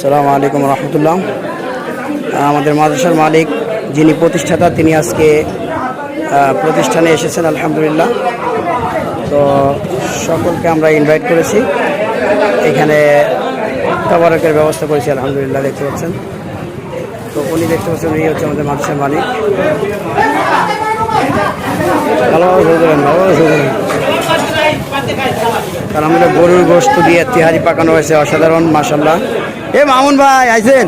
সালামু আলাইকুম রহমতুল্লাহ। আমাদের মাদ্রাসার মালিক, যিনি প্রতিষ্ঠাতা, তিনি আজকে প্রতিষ্ঠানে এসেছেন, আলহামদুলিল্লাহ। তো সকলকে আমরা ইনভাইট করেছি। এখানে তবারকের ব্যবস্থা করেছি, আলহামদুলিল্লাহ, দেখতে পাচ্ছেন। তো উনি দেখতে পাচ্ছেন, উনি হচ্ছে আমাদের মাদ্রাসার মালিক। ভালোভাবে কারণ আমাদের গরুর গোস্ত দিয়ে তিহারি পাকানো হয়েছে, অসাধারণ মাসাল্লাহ এ মামুন ভাই আইছেন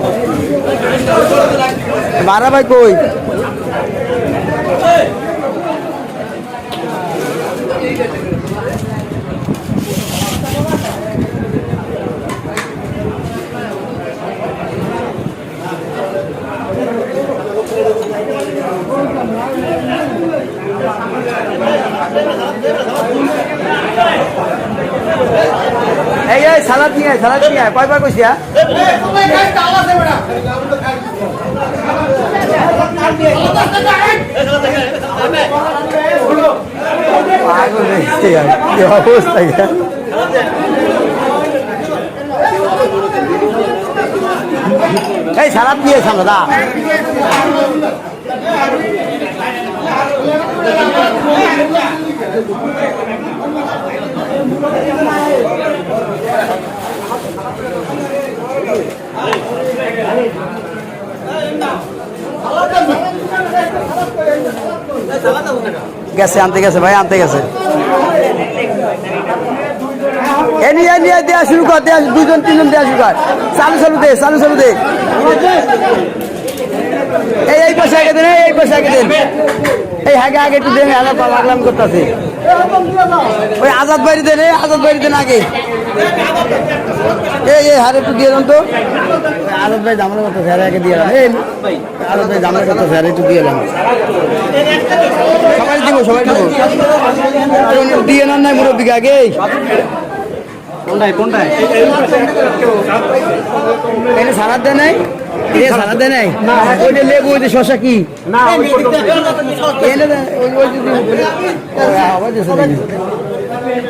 মারা ভাই কই এই এই সালাদ নিয়ে আয়, সালাদ নিয়ে আয়। কয়বার কইছি হ্যাঁ? পাগল হয়ে গেছে আর, কি অবস্থা এটা? এই সালাদ নিয়ে এসে দাদা গেছে, আনতে গেছে ভাই, আনতে গেছে। এ নিয়ে দেওয়া শুরু কর দেওয়া দুজন তিনজন দেওয়া শুরু কর। চালু চালু দে, চালু চালু দে। এই এই পাশে আগে দেন, এই পাশে আগে দেন। এই, আগে আগে একটু দেন আগে পাগলাম করতেছে। ওই আজাদ বাড়ি দেন, এই আজাদ বাড়ি দেন আগে। এই এই হারে একটু দিয়ে দেন তো। আজাদ ভাই জামানো করতেছে হারে আগে দিয়ে এলাম এই আজাদ ভাই জামানো করতেছে হারে একটু দিয়ে এলাম সবাই দিব সবাই দিব। দিয়ে নেন নাই মুরব্বীকে আগে কোনটায় কোনটায় এটা সালাদ দেয় নাই? এটা সালাদ দেয় নাই? ওইটা লেবু ওই যে শশা কি? না এনে ওই ওই যদি-